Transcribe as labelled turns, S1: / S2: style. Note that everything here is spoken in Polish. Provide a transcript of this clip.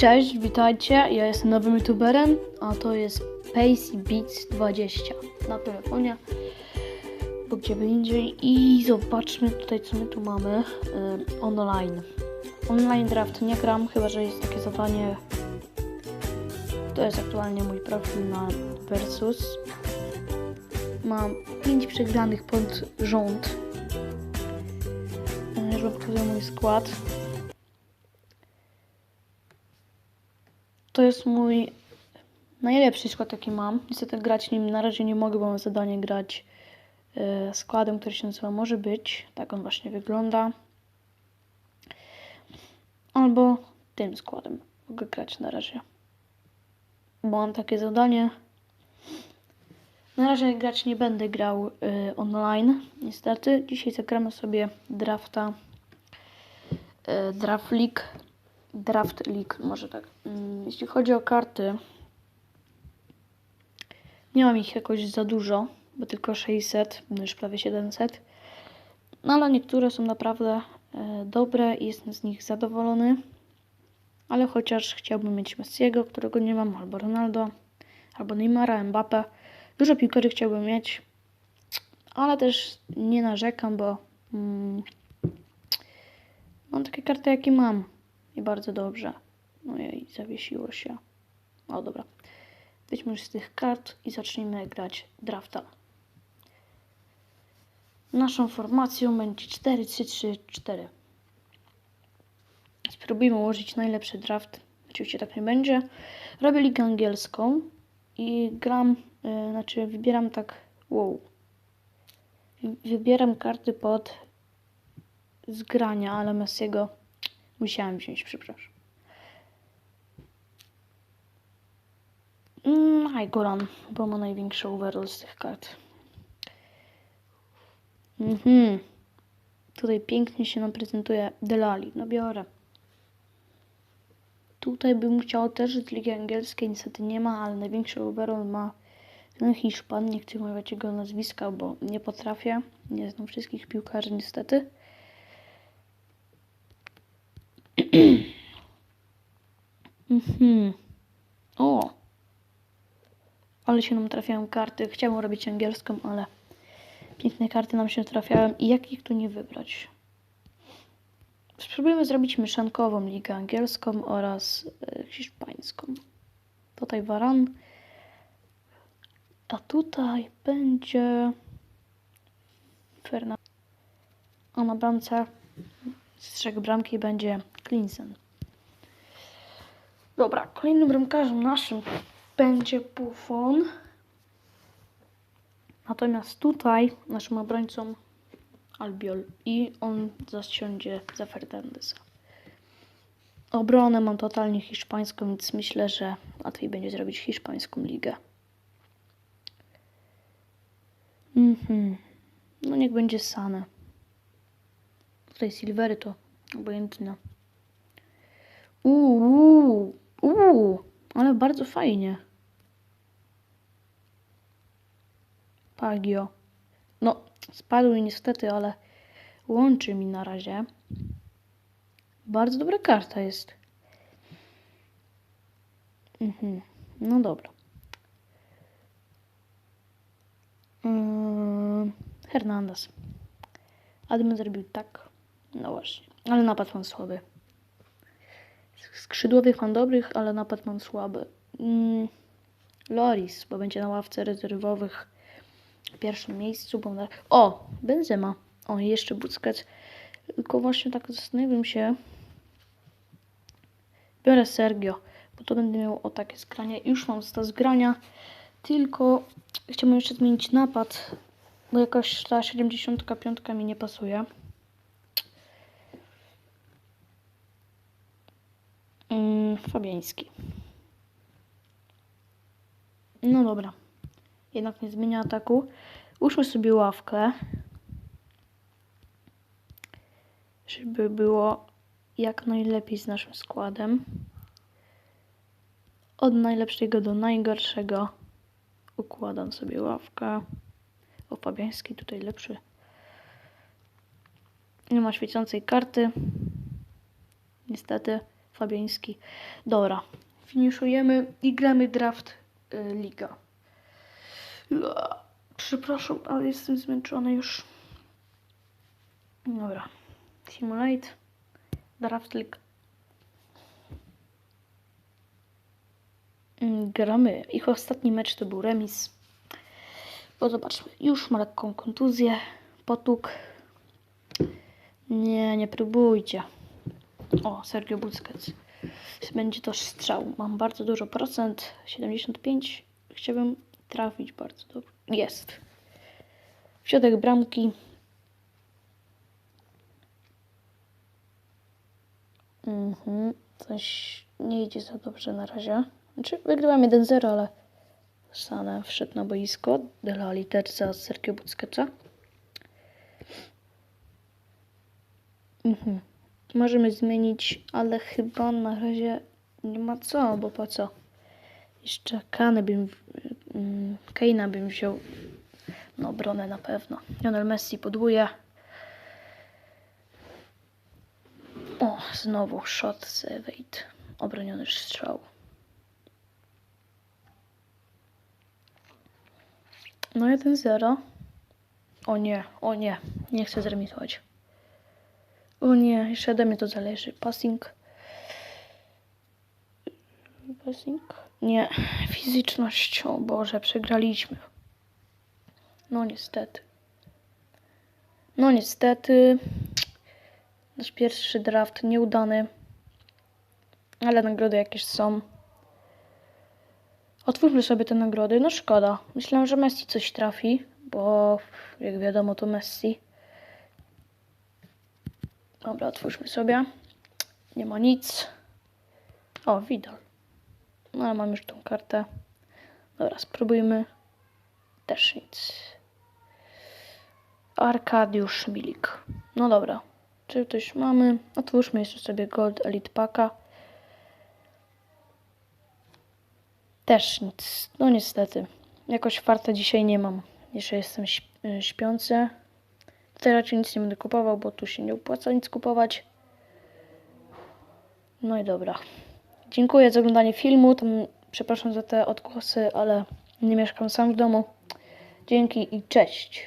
S1: Cześć, witajcie. Ja jestem nowym youtuberem, a to jest Pacey Beats 20 na telefonie bo gdzie indziej. I zobaczmy tutaj, co my tu mamy y, online. Online draft nie gram, chyba że jest takie zadanie. To jest aktualnie mój profil na Versus. Mam 5 przegranych pod rząd. Y, Już wam pokazuję mój skład. To jest mój najlepszy skład, jaki mam. Niestety grać nim na razie nie mogę, bo mam zadanie grać e, składem, który się nazywa Może Być. Tak on właśnie wygląda. Albo tym składem mogę grać na razie. Bo mam takie zadanie. Na razie grać nie będę grał e, online, niestety. Dzisiaj zagramy sobie drafta. e, Draft League. Draft League, może tak. Mm, Jeśli chodzi o karty, nie mam ich jakoś za dużo, bo tylko 600, no już prawie 700. No ale niektóre są naprawdę e, dobre i jestem z nich zadowolony. Ale chociaż chciałbym mieć Messiego, którego nie mam, albo Ronaldo, albo Neymara, Mbappe. Dużo piłkarzy chciałbym mieć, ale też nie narzekam, bo mm, mam takie karty, jakie mam. I bardzo dobrze. No i zawiesiło się. O dobra. Wyjdźmy już z tych kart i zacznijmy grać drafta. Naszą formacją będzie 4-3-3-4. Spróbujmy ułożyć najlepszy draft. Oczywiście tak nie będzie. Robię ligę angielską i gram, yy, znaczy wybieram tak, wow. Wybieram karty pod zgrania, ale Messiego musiałem wziąć, przepraszam. Mm, Goran, bo ma największy overall z tych kart. Mhm. Tutaj pięknie się nam prezentuje Delali. No biorę. Tutaj bym chciał też z Ligi Angielskiej, niestety nie ma, ale największy overall ma ten Hiszpan. Nie chcę mówić jego nazwiska, bo nie potrafię. Nie znam wszystkich piłkarzy niestety. Mhm. O! Ale się nam trafiają karty. Chciałam robić angielską, ale piękne karty nam się trafiają. I jak ich tu nie wybrać? Spróbujemy zrobić mieszankową ligę angielską oraz e, hiszpańską. Tutaj Varan. A tutaj będzie Fernand. A na bramce z trzech bramki będzie Klinsen. Dobra, kolejnym bramkarzem naszym będzie Buffon. Natomiast tutaj naszym obrońcą Albiol i on zasiądzie za Fernandesa. Obronę mam totalnie hiszpańską, więc myślę, że łatwiej będzie zrobić hiszpańską ligę. Mhm. No niech będzie Sane. Tutaj Silvery to obojętne. Uuu, uuu, ale bardzo fajnie. Pagio. No, spadł mi niestety, ale łączy mi na razie. Bardzo dobra karta jest. Mhm. No dobra. Yy, Hernandez. Admin zrobił tak. No właśnie. Ale napad mam słaby. Skrzydłowych mam dobrych, ale napad mam słaby. Mm, Loris, bo będzie na ławce rezerwowych w pierwszym miejscu. Bo na... O! Benzema. O, jeszcze Busquets. Tylko właśnie tak zastanawiam się. Biorę Sergio, bo to będę miał o takie zgranie. Już mam sta zgrania, tylko chciałbym jeszcze zmienić napad, bo jakoś ta 75 mi nie pasuje. Mm, Fabiański. No dobra. Jednak nie zmienia ataku. Ułóżmy sobie ławkę. Żeby było jak najlepiej z naszym składem. Od najlepszego do najgorszego układam sobie ławkę. O, Fabiański tutaj lepszy. Nie ma świecącej karty. Niestety. Fabiański. Dobra, finiszujemy i gramy draft y, liga. Przepraszam, ale jestem zmęczony już. Dobra. Simulate. Draft League. Mm, Gramy. Ich ostatni mecz to był remis. Bo zobaczmy, już ma lekką kontuzję, potłuk. Nie, nie próbujcie. O, Sergio Busquets. Będzie to strzał. Mam bardzo dużo procent. 75. Chciałbym trafić bardzo dobrze. Jest. W środek bramki. Mhm. Coś nie idzie za dobrze na razie. Znaczy, wygrywam 1-0, ale Sané wszedł na boisko. Dela literca Sergio Busquetsa. Mhm. Możemy zmienić, ale chyba na razie nie ma co, bo po co? Jeszcze Kane bym, mm, Keina bym wziął na obronę na pewno. Lionel Messi podwóje. O, znowu shot Evade. Obroniony strzał. No 1-0. O nie, o nie. Nie chcę zremisować. O nie, jeszcze ode mnie to zależy. Passing. Passing? Nie. Fizyczność. O Boże, przegraliśmy. No niestety. No niestety. Nasz pierwszy draft nieudany. Ale nagrody jakieś są. Otwórzmy sobie te nagrody. No szkoda. Myślałem, że Messi coś trafi, bo jak wiadomo to Messi. Dobra, otwórzmy sobie. Nie ma nic. O, Widal. No ale mam już tą kartę. Dobra, spróbujmy. Też nic. Arkadiusz Milik. No dobra. Czy coś mamy? Otwórzmy jeszcze sobie Gold Elite Packa. Też nic. No niestety. Jakoś farta dzisiaj nie mam. Jeszcze jestem y, śpiący. Tutaj raczej nic nie będę kupował, bo tu się nie opłaca nic kupować. No i dobra. Dziękuję za oglądanie filmu. Tam przepraszam za te odgłosy, ale nie mieszkam sam w domu. Dzięki i cześć.